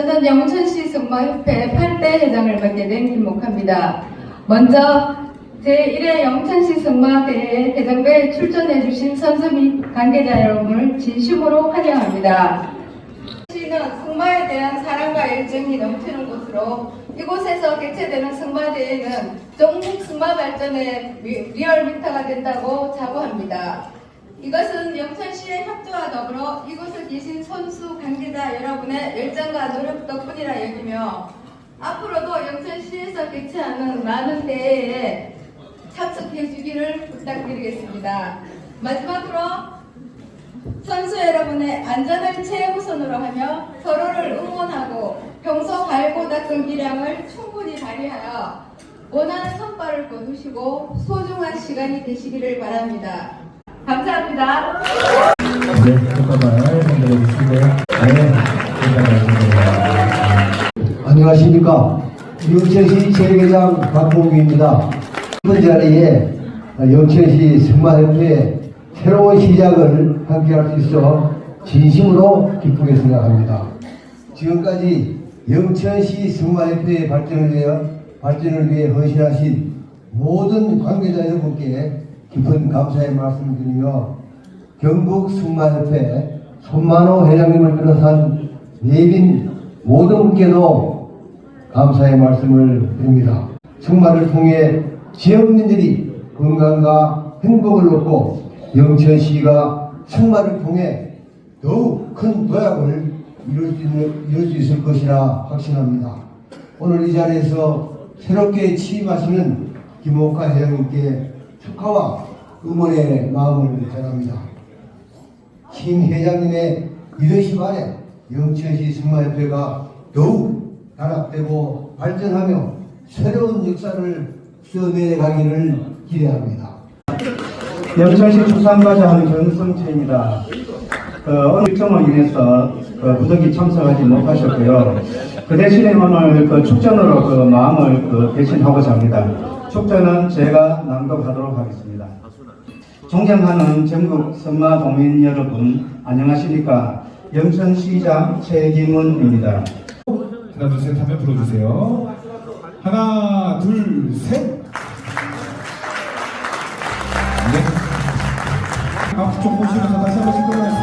저는 영천시 승마협회 8대 회장을 맡게 된 김목합니다. 먼저 제1회 영천시 승마대회 대전배에 출전해주신 선수 및 관계자 여러분을 진심으로 환영합니다. 시는 승마에 대한 사랑과 열정이 넘치는 곳으로 이곳에서 개최되는 승마대회는 전국 승마 발전의 리- 리얼미터가 된다고 자부합니다. 이것은 영천시의 협조와 더불어 이곳에 계신 선수 관계자 여러분의 열정과 노력 덕분이라 여기며 앞으로도 영천시에서 개최하는 많은 대회에 참석해 주기를 부탁드리겠습니다. 마지막으로 선수 여러분의 안전을 최우선으로 하며 서로를 응원하고 평소 갈고 닦은 기량을 충분히 발휘하여 원하는 성과를 거두시고 소중한 시간이 되시기를 바랍니다. 감사합니다. 네, 잠깐만. 네, 안녕하십니까. 영천시 체육회장 박봉규입니다. 이번 자리에 영천시 승마협회 새로운 시작을 함께할 수 있어 진심으로 기쁘게 생각합니다. 지금까지 영천시 승마협회의 발전을 위해, 발전을 위해 헌신하신 모든 관계자 여러분께 깊은 감사의 말씀을 드리며 경북 승마협회 손만호 회장님을 비롯한 내빈 모든 분께도 감사의 말씀을 드립니다. 승마를 통해 지역민들이 건강과 행복을 얻고 영천시가 승마를 통해 더욱 큰 도약을 이룰 수, 있는, 이룰 수 있을 것이라 확신합니다. 오늘 이 자리에서 새롭게 취임하시는 김옥화 회장님께 축하와 응원의 마음을 전합니다. 김 회장님의 리더십 아래 영천시 승마협회가 더욱 단합되고 발전하며 새로운 역사를 써내가기를 기대합니다. 영천시 축산과자 한경성채입니다. 그 오늘 일정으로 인해서 그 무더기 참석하지 못하셨고요. 그 대신에 오늘 그 축전으로 그 마음을 그 대신하고자 합니다. 축전은 제가 낭독하도록 하겠습니다. 존경하는 전국 선마 도민 여러분 안녕하십니까? 영천시장 최기문입니다. 하나, 둘, 셋 하면 불러주세요. 하나, 둘, 셋. 네. 앞쪽 보시면서 다시 한 번씩 돌아가겠